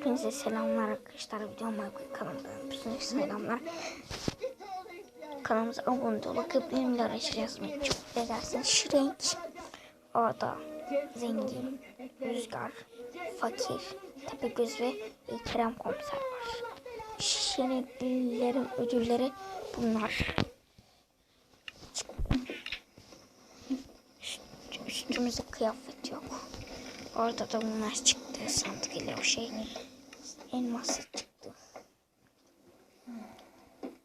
Hepinize selamlar arkadaşlar. Videoma kanalımdan hepinize selamlar. Kanalımıza abone olup benimle araç yazmayı çok ederseniz Şirenk. Orada zengin, rüzgar, fakir, tepegöz ve Kerem komiser var. Şirenklilerin ödülleri bunlar. Üst- Üstümüzde kıyafet yok. Orada da bunlar çıktı. Sandık ile o şey. Elması çıktı.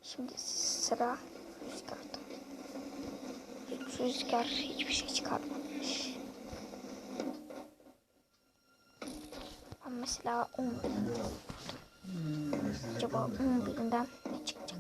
Şimdi sıra rüzgarda. Hiç rüzgar hiçbir şey çıkarmamış. Ben mesela 11 Acaba 11'inden ne çıkacak?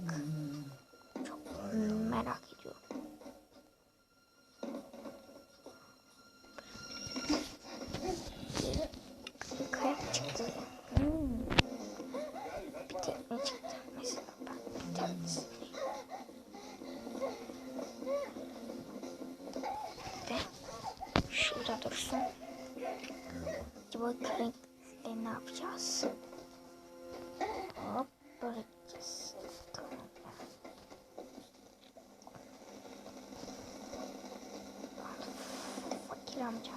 Amca.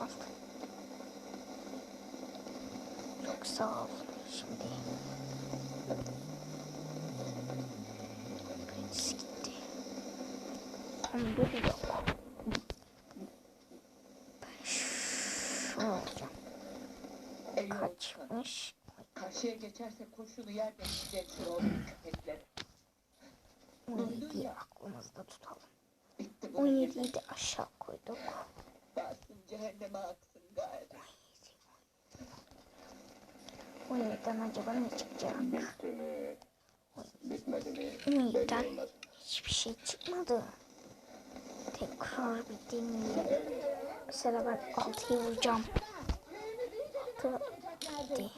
Al. Çok sağ ol. Şimdi birisi gitti. Tam bir yok. Ben şunu alacağım. Kaçmış. Karşıya geçerse kurşunu yer değişeceksin oğlum köpekler. 17'yi aklımızda tutalım. Bitti bu. 17'yi de aşağı koyduk. Varsın cehenneme aksın gayrı. 17'den acaba ne çıkacak? Bitmedi mi? 17'den hiçbir şey çıkmadı. Tekrar bir deneyelim. Mesela ben 6'yı vuracağım. 6 gitti.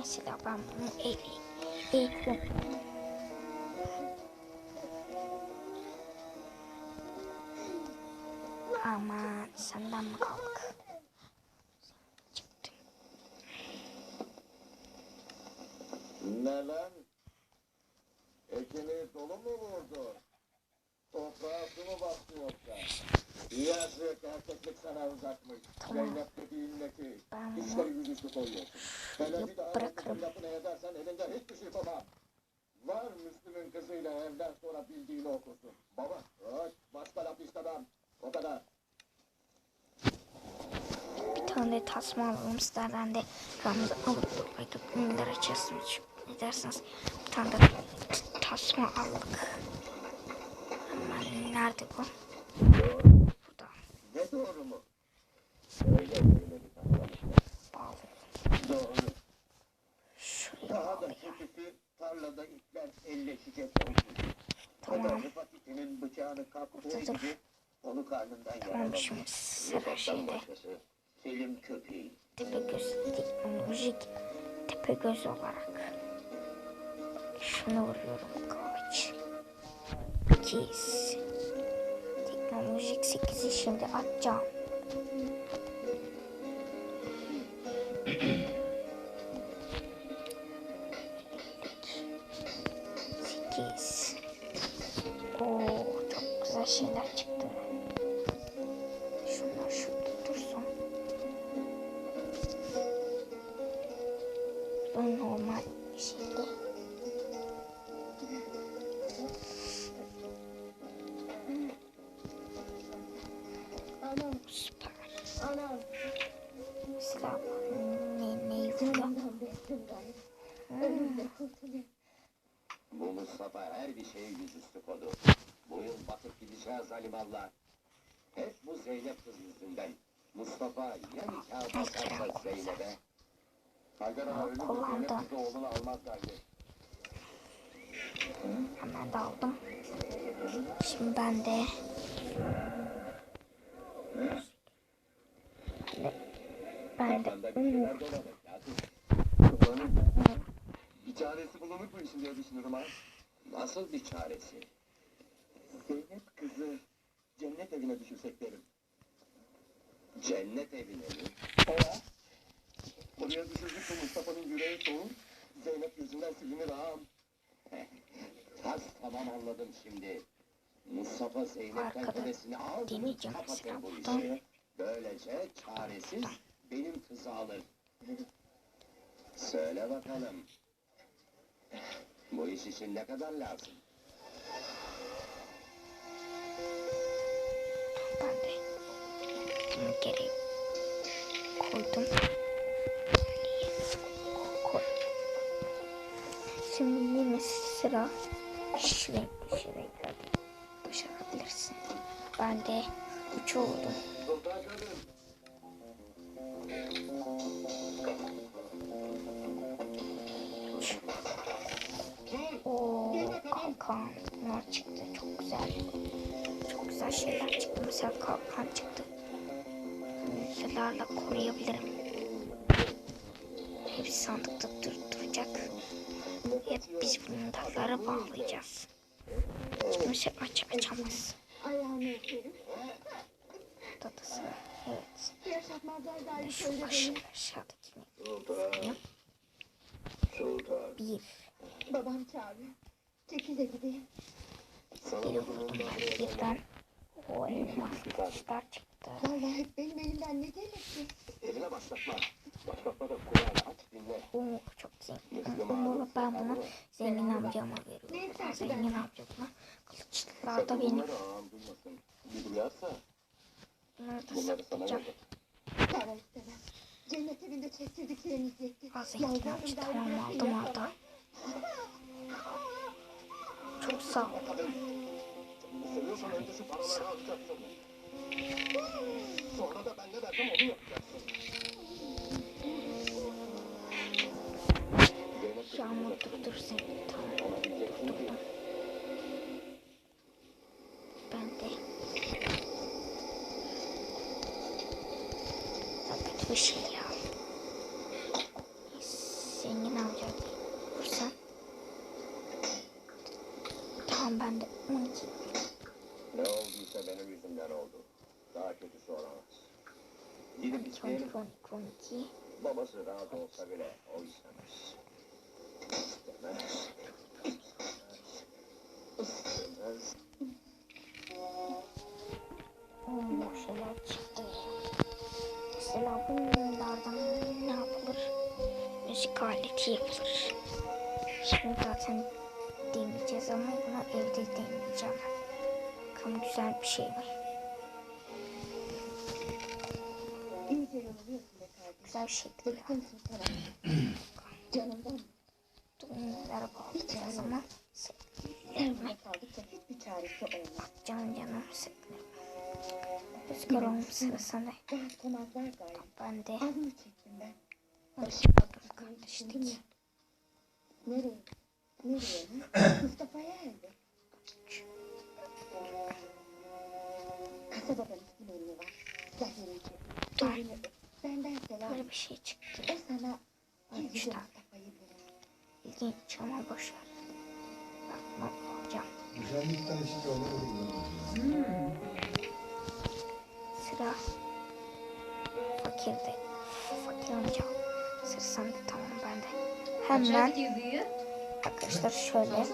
Mesela ben bunu eğri, eğitim. Aman senden mi kaldık? Bir tane tasma alalım sizlerden de Ramazan alıp bakıp ünlüler açıyorsun. Ne derseniz bir tane de tasma aldık. Hemen nerede bu? Burada. Ne doğru mu? Bağlı. Şuraya bağlayayım. tarlada itler elleşecek. Tamam. Fatih'in bıçağını kaptığı gibi onu karnından Tamam yaralamış. şimdi sıra şeyde. Selim köpeği. Tepegöz teknolojik tepegöz olarak. Şunu vuruyorum kaç. 8. Teknolojik 8'i şimdi atacağım. Mustafa her bir şeyi yüzüstü kodu. Bu yıl batıp gideceğiz alimallah. Hep bu Zeynep kız yüzünden. Mustafa ya nikah basarsa Zeynep'e. Haydar Ağa ölünce kullandı. Zeynep kızı oğlunu almaz derdi. Hemen de aldım. Şimdi ben de ben de Kafanda bir çaresi bulunur bu işin diye düşünürüm ha. Nasıl bir çaresi? Zeynep kızı cennet evine düşürsek derim. Cennet evine mi? Oya. Buraya düşürdük Mustafa'nın yüreği soğur. Zeynep yüzünden silinir ağam. Tas tamam anladım şimdi. Mustafa Zeynep'ten Arkada kölesini aldı kapatır bu buradan. işi. Böylece çaresiz benim kızı alır. Söyle bakalım. Bu iş için ne kadar lazım? ben de bunu geri koydum. Koy. Şimdi yine sıra şuraya şuraya başarabilirsin. Ben de 3 oldum. Kalkanlar çıktı. Çok güzel. Çok güzel şeyler çıktı. Mesela kalkan çıktı. Müzelerle koruyabilirim. Hepsi sandıkta dur duracak. Hep biz bunları bağlayacağız. Mesela aç açamaz. Ayağını öperim. Dadısı. Evet. Yaşatmazlar dair Şu söyle baş, beni. aşağıdakini. Sultan. Sultan. Bir. Babam çağırıyor. Çekil gideyim. Sana Biri bu vurdum durumda ben birden. O elmas taşlar çıktı. Vallahi hep benim elimden ne gelir ki? Eline başlatma. Başlatma da kulağını aç dinle. Oo çok zengin. Ama ben bunu zengin amcama veriyorum. Zengin ben- amca buna kılıçlar da benim. Bunları ağam duymasın. Bir duyarsa Bunları da saklayacağım. Para istemem. Cennet evinde çektirdikleriniz yetti. Az zengin amca tamam aldım yapamam. orada. Çok sağ ol. Seviyorsan önce şu paraları alacaksın. Sonra da ben ne dersem onu yapacaksın. Zeynep Yağmur durdur seni. Tamam. alabileceksin ki. Ben de. Ya kötü bir şey ya. Zengin amca vursan. Tamam ben de 12. Ne olduysa benim yüzümden oldu. Daha kötüsü olamaz. Gidip 12, isteyelim. 12, 12, 12. Razı olsa bile o istemez. İstemez. İstemez. Oo, şeyler çıktı. Mesela bunlardan ne yapılır? Müzik aleti yapılır. Şimdi zaten deneyeceğiz ama bunu evde deneyeceğim. Bakalım güzel bir şey yoruluyorsun be kardeşim. Güzel bir şey değil. Bıktın sultanım. Canımdan. Bunları bağlayacağız ama Evime kaldıkça hiçbir çaresi olmaz. canım canım sıkılır. Rüzgar olmuş sırasında Rahatlamazlar gayrı. ben de Az mı çektim ben? başladım Düşündüm kardeşlik. ya. Nereye? Nereye? Mustafa'ya elde. Kasabada elini var. Zahirici. Ay. Benden selam. Böyle bir şey çıktı. O sana. Mustafa'yı bulur. İlginç ama boş ver. Ben bunu alacağım. Güzellikten işte onu Sıra fakirde. Fakir amca. Sıra sende tamam ben de. Kaça Hemen arkadaşlar şöyle.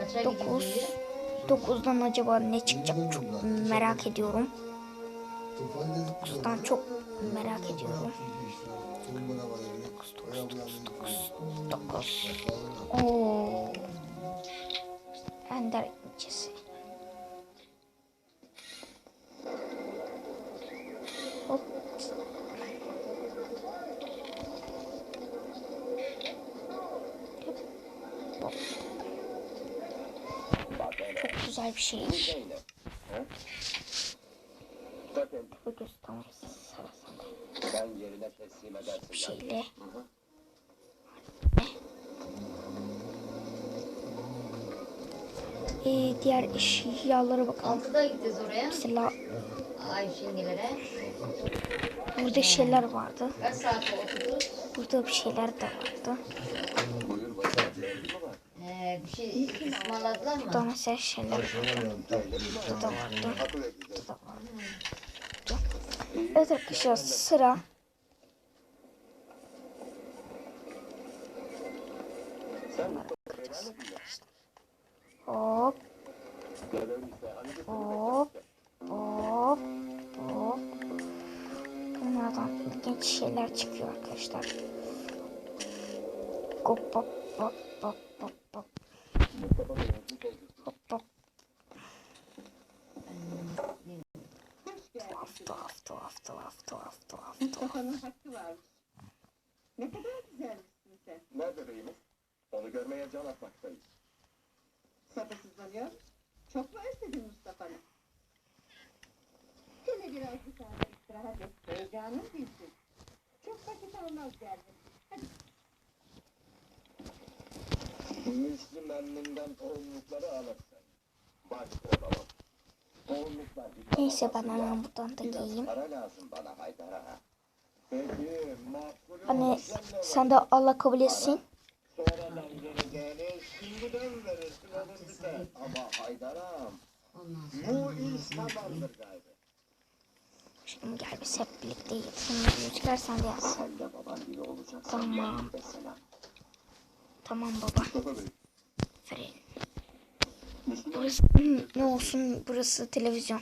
Kaça gidiyor 9 büyüğü? 9'dan acaba ne çıkacak çok merak ediyorum. Tufan dedik. 9'dan çok merak ediyorum. Numara var elinde. 9 9 9 9 Oo. Ender incisi. Hop. Hop. Çok güzel bir şey. Zeynep. he? Zaten Bu göz tamam. bakalım. Sıra sende. Sen yerine teslim edersin. Bir şeyle. Ee, diğer eşyalara bakalım. Altıda gideceğiz oraya. Mesela Ayşengilere. burada şeyler vardı. Kaç saat oturduk? Burada bir şeyler de vardı. Ee, bir şey ısmarladılar Burada mı? mesela şeyler Yaşamayalım. burada da vardı. Burada da vardı. Evet arkadaşlar sıra. Şöyle biraz dışarıda istirahat et. Heyecanın bilsin. Çok vakit almaz geldin. Müslüm emminden tohumlukları alırsın. Başka olamam. Tohumluklar bir Neyse ben hemen buradan da giyeyim. para Hani sen de Allah kabul etsin. Ama Haydar ağam, Ondan sonra. bu iş tamamdır. Şimdi gel biz hep birlikte yapalım. Rüzgar sen de baban. Tamam. Tamam baba. Müslüman Burası ne olsun burası televizyon.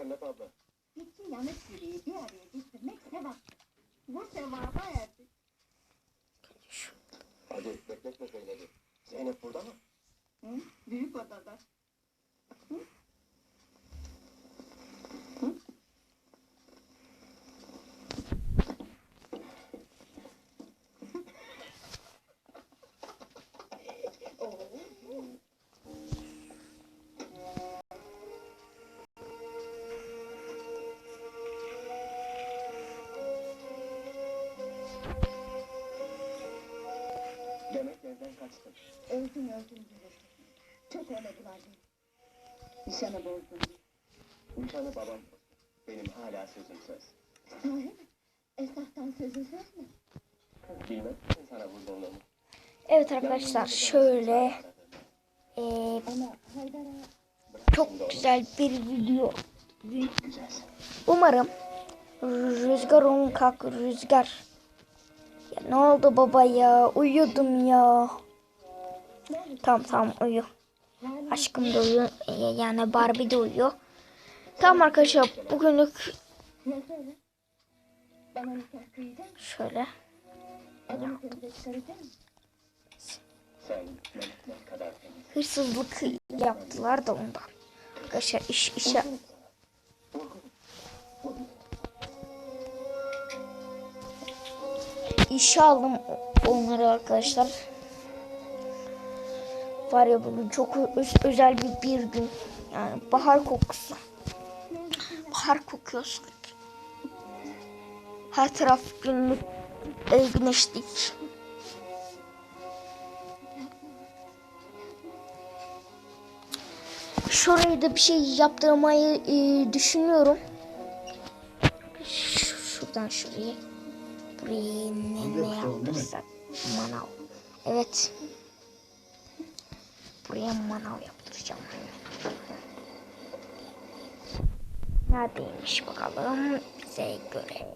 Mi Cennet abla? Öldüm öldüm diyor. Çok oynadılar beni. Nişanı bozdum. Nişanı babam bozdu. Benim hala sözüm söz. Sahi mi? Esnaftan sözün söz mü? Bilmez misin sana vurduğumu? Evet arkadaşlar şöyle ağa çok güzel bir video. Umarım Rüzgar onun kalk Rüzgar. Ya ne oldu baba ya uyuyordum ya. Tamam tamam uyu. Aşkım da uyuyor. Ee, Yani Barbie de uyuyor. Tamam arkadaşlar bugünlük şöyle. Hırsızlık yaptılar da ondan. Arkadaşlar iş işe işe aldım onları arkadaşlar. Var ya bugün çok öz- özel bir, bir gün. Yani bahar kokusu. Bahar kokuyor sanki. Her taraf günlük güneşlik. Şuraya da bir şey yaptırmayı e, düşünüyorum. Ş- şuradan şuraya. Buraya ne, ne yaptırsak? Manav. Evet. Buraya manav yaptıracağım. Neredeymiş bakalım bize göre.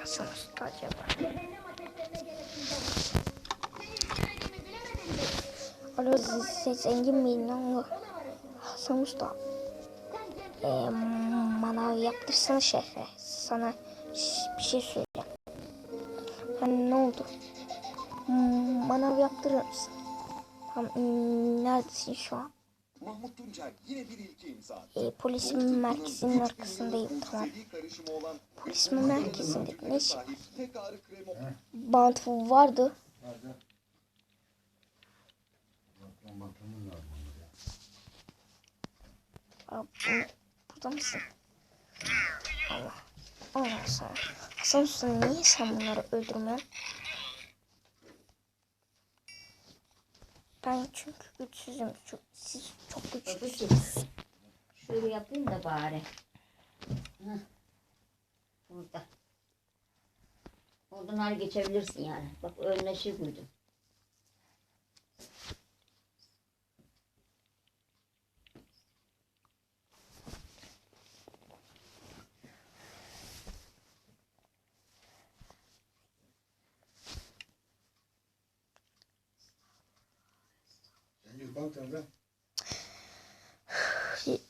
Hasan Usta acaba? Siz zengin oğlum? Hasan Usta. Ee, manav yaptırsana şefe. Sana bir şey söyleyeceğim. Oldu? Hmm, Manav yaptırır mısın? Tamam, hmm, neredesin şu an? Mahmut Tuncer yine bir ilki imza attı. Ee, polis merkezinin arkasındayım tamam. Polis merkezinde ne Bant vardı. Nerede? Bu- burada mısın? Allah. Allah sana. Usta niye sen bunları öldürmüyorsun? Ben çünkü güçsüzüm. Çok, siz çok güçsüzsünüz. Şöyle yapayım da bari. Heh. Burada. Oradan geçebilirsin yani. Bak önüne şey koydum. Cengiz bak nerede?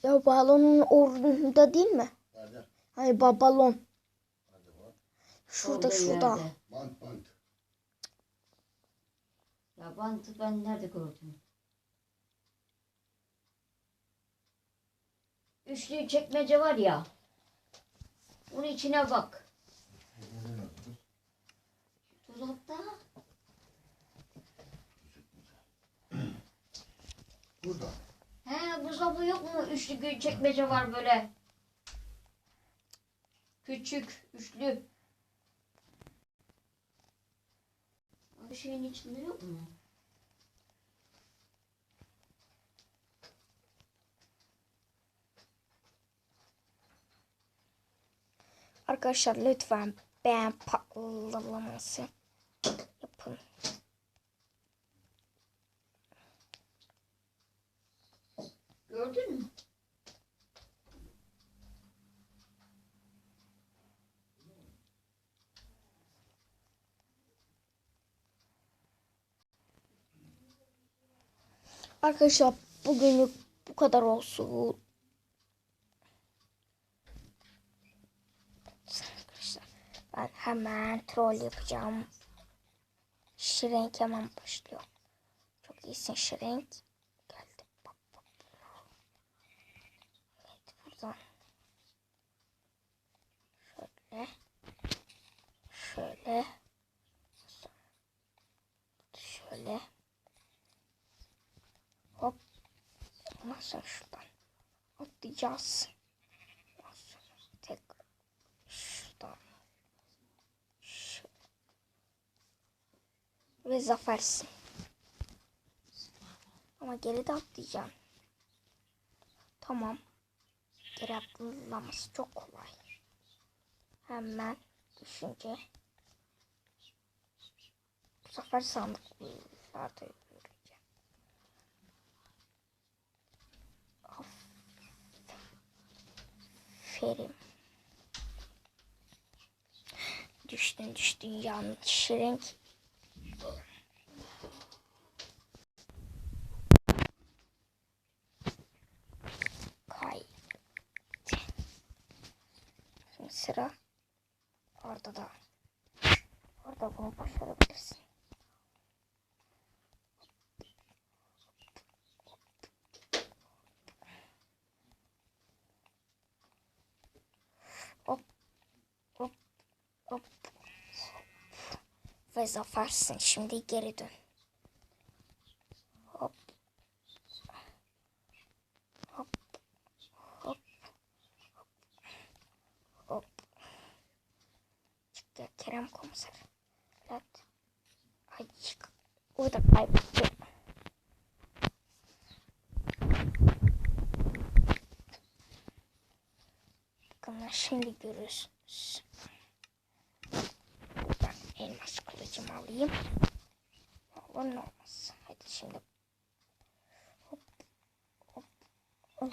Ya balonun orada değil mi? Nerede? Hayır ba balon. Şurada Orada şurada. yerde. Bant bant. Ya bantı ben nerede gördüm? Üçlü çekmece var ya. Onun içine bak. Dolapta. Burada. He buzdolabı yok mu? Üçlü gü- çekmece var böyle. Küçük, üçlü. Bir şeyin içinde yok mu? Arkadaşlar lütfen beğen patlaması Gördün mü? Arkadaşlar bugünlük bu kadar olsun. Arkadaşlar ben hemen troll yapacağım. Şirenk hemen başlıyor. Çok iyisin Şirenk. Geldi. Bak bak. Evet buradan. Şöyle. Şöyle. Şöyle. Hop. Sonra şuradan atlayacağız. Sonra tekrar şuradan. Şu. Ve zafersin. Ama geri de atlayacağım. Tamam. Geri atlaması çok kolay. Hemen düşünce. Bu sefer sandıklarda yürüyeceğim. Aferin. Düştün düştün yanlış renk. Kay. Şimdi sıra orada da. Orada bunu başarabilirsin. Hop. Hop. Hop. Ve zafersin. Şimdi geri dön. Hop. Hop. Hop. Hop. Çık ya Kerem komiser. Evet. Ay çık. O da kaybetti. Bakın şimdi görürsünüz. Ben elmas kılıcımı alayım. Olur ne olmaz. Hadi şimdi. Hop. Hop. Hop.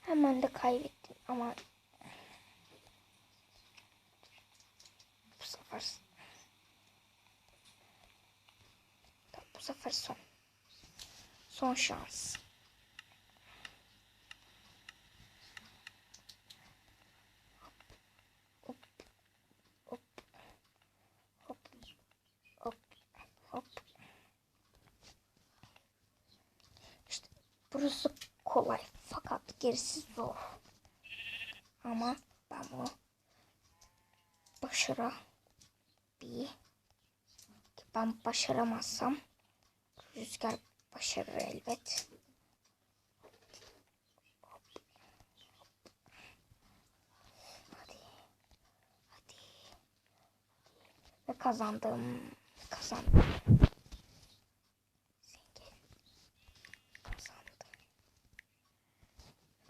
Hemen de kaybettim ama sefer. Tamam, bu sefer son. Son şans. Hop. Hop. Hop. Hop. Hop. İşte burası kolay fakat gerisi zor. Ama ben bunu başara bir ben başaramazsam rüzgar başarır elbet. Hadi. Hadi. Ve kazandım. Kazandım. Zengin. Kazandım.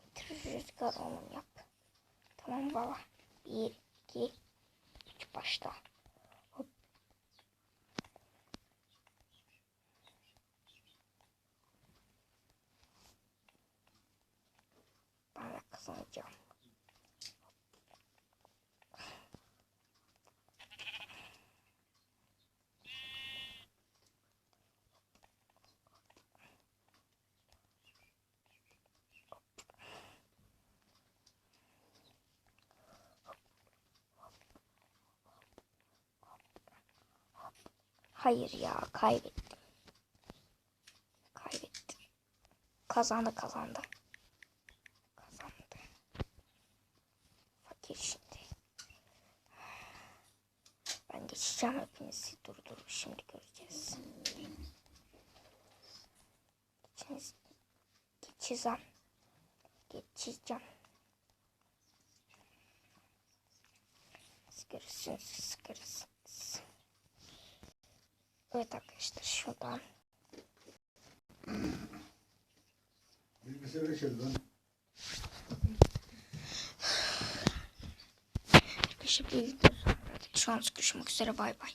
Bitir rüzgar onu yap. Tamam baba. Bir, iki, üç başla. Hop. Ben de kazanacağım. Hayır ya kaybettim. Kaybettim. Kazandı kazandı. Kazandı. Fakir şimdi. Ben geçeceğim hepinizi. Dur dur şimdi göreceğiz. Geçiniz. Geçeceğim. Geçeceğim. Siz görürsünüz. Evet arkadaşlar şuradan Bilgisayara çevir lan. arkadaşlar sonra şu an görüşmek üzere bay bay.